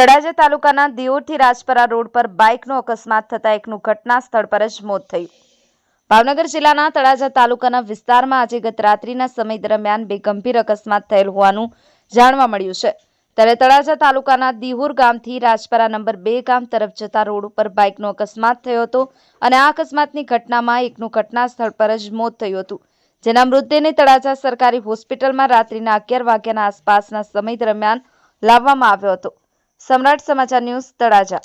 તળાજા તાલુકાના દિયોરથી રાજપરા રોડ પર બાઇકનો અકસ્માત થતાં એકનું ઘટના સ્થળ પર જ મોત થયું. ભાવનગર જિલ્લાના તળાજા તાલુકાના વિસ્તારમાં આજે ગત રાત્રિના સમય દરમિયાન બે ગંભીર અકસ્માત થયેલ હોવાનું જાણવા મળ્યું છે. ત્યારે તળાજા તાલુકાના દિહોર ગામથી રાજપરા નંબર બે ગામ તરફ જતા રોડ ઉપર બાઇકનો અકસ્માત થયો હતો અને આ અકસ્માતની ઘટનામાં એકનું ઘટના સ્થળ પર જ મોત થયું હતું. જેના મૃતદેહને તળાજા સરકારી હોસ્પિટલમાં રાત્રિના અગિયાર વાગ્યાના આસપાસના સમય દરમિયાન લાવવામાં આવ્યો હતો. સમ્રાટ સમાચાર ન્યૂઝ તળાજા